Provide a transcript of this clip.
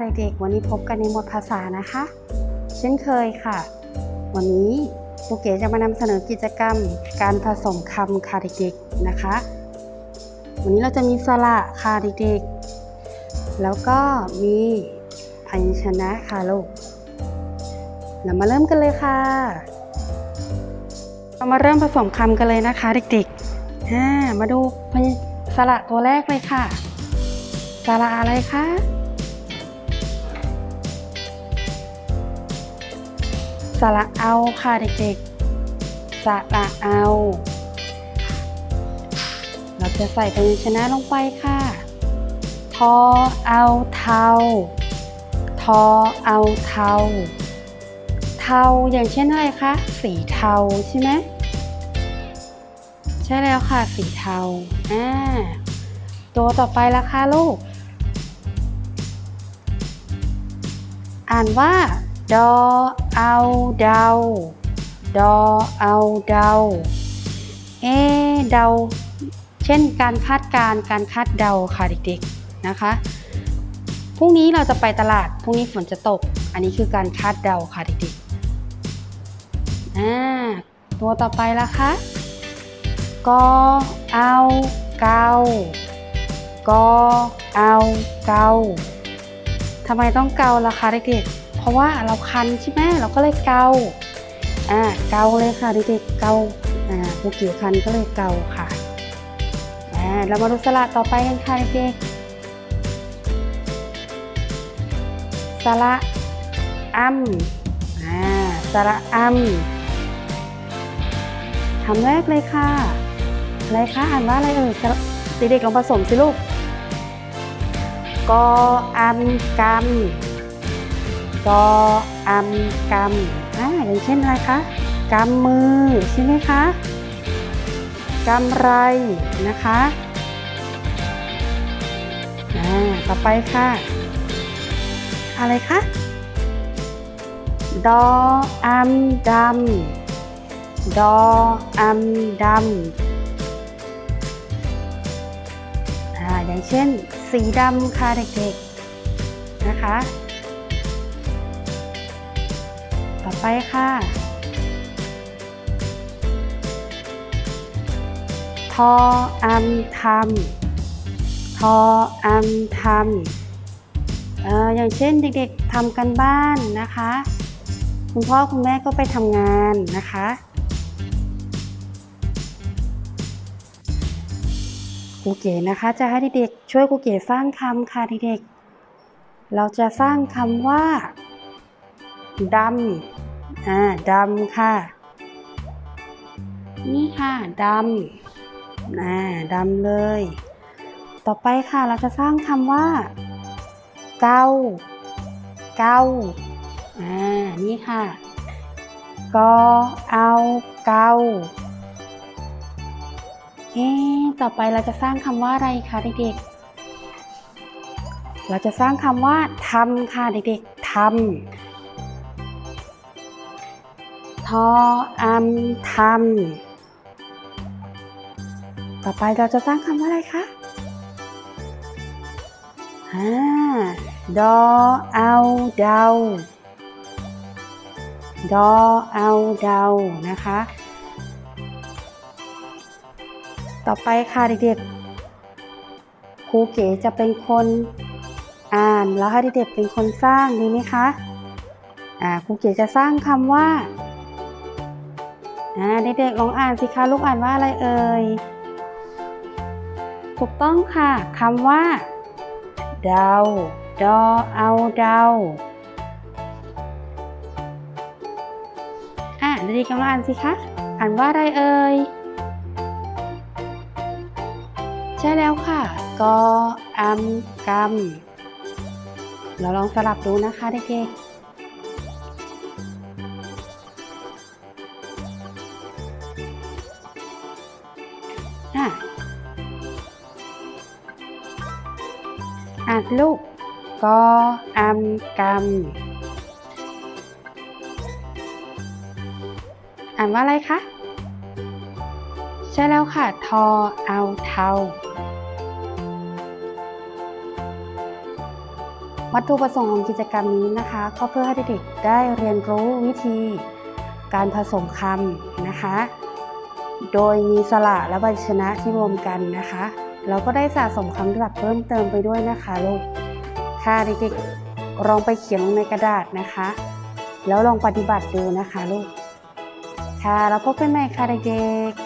เด็กๆ วันนี้พบกันในหมวดภาษานะคะ เช่นเคยค่ะ วันนี้ครูเก๋จะมานำเสนอกิจกรรม การผสมคำค่ะเด็กๆนะคะ วันนี้เราจะมีสระค่ะเด็กๆ แล้วก็มีพยัญชนะค่ะลูก เรามาเริ่มกันเลยค่ะ เรามาเริ่มผสมคำกันเลยนะคะ เด็กๆอ่ามาดูพยัญสระตัวแรกเลยค่ะสระอะไรคะ สระเอาค่ะเด็กๆ สระเอา เราจะใส่พยัญชนะลงไปค่ะ ทอเอาเทา ทอเอาเทา เทาอย่างเช่นอะไรคะ สีเทาใช่ไหม ใช่แล้วค่ะ สีเทา อ่า ตัวต่อไปละคะลูก อ่านว่า ดอเอาเดา ดอเอาเดา เอเดา เช่นการคาดการการคาดเดาค่ะเด็กๆนะคะ พรุ่งนี้เราจะไปตลาด พรุ่งนี้ฝนจะตก อันนี้คือการคาดเดาค่ะเด็กๆอ่าตัวต่อไปละคะกอเอาเกากอเอาเกาทำไมต้องเกาล่ะคะเด็กๆ เพราะว่าเราคันใช่ไหมเราก็เลยเกาอ่าเกาเลยค่ะเด็กๆเกาอ่าภูเกียคันก็เลยเกาค่ะอ่าเรามาดูสระต่อไปกันค่ะเด็กๆสระอัมอ่าสระอัมคำแรกเลยค่ะอะไรคะอ่านว่าอะไรเอ่ยสระเด็กๆลองผสมสิลูกกออัมกำ กออัมกำอ่าอย่างเช่นอะไรคะกำมือใช่ไหมคะกำไรนะคะอ่าต่อไปค่ะ อะไรคะดออัมดำดออัมดำอ่าอย่างเช่น สีดำค่ะเด็กๆนะคะ ต่อไปค่ะ ทออัมทำทออัมทำเอ่ออย่างเช่นเด็กๆทำกันบ้านนะคะ คุณพ่อคุณแม่ก็ไปทำงานนะคะ ครูเก๋นะคะจะให้เด็กๆช่วยครูเก๋สร้างคำค่ะเด็กๆ เราจะสร้างคำว่า ดำอ่าดำค่ะ นี่ค่ะดำอ่าดำเลย ต่อไปค่ะเราจะสร้างคำว่า เกาเกาอ่านี่ค่ะกอเอาเกาเอ๊ะต่อไปเราจะสร้างคำว่าอะไรคะเด็กๆ เราจะสร้างคำว่าทำค่ะเด็กๆทำท ออัมทำต่อไปเราจะสร้างคำว่าอะไรคะอ่าดอเอาเดาดอเอาเดานะคะ ต่อไปค่ะเด็กๆครูเก๋จะเป็นคนอ่านแล้วให้เด็กๆเป็นคนสร้างดีไหมคะอ่าครูเก๋จะสร้างคำว่า อ่าเด็กๆลองอ่านสิคะลูกอ่านว่าอะไรเอ่ย ถูกต้องค่ะคำว่าเดาดอเอาเดาอ่าเด็กๆลองอ่านสิคะอ่านว่าอะไรเอ่ยใช่แล้วค่ะ กออัมกำเราลองสลับดูนะคะเด็กๆ อ่านลูกกออัมกำอ่านว่าอะไรคะใช่แล้วค่ะ ทอเอาเทาวัตถุประสงค์ของกิจกรรมนี้นะคะ ก็เพื่อให้เด็กๆได้เรียนรู้วิธีการผสมคำนะคะ โดยมีสระและใบชนะที่รวมกันนะคะ เราก็ได้สะสมคำศัพท์เพิ่มเติมไปด้วยนะคะลูก ค่ะเด็กๆลองไปเขียนลงในกระดาษนะคะ แล้วลองปฏิบัติดูนะคะลูก ค่ะแล้วพบกันใหม่ค่ะเด็กๆ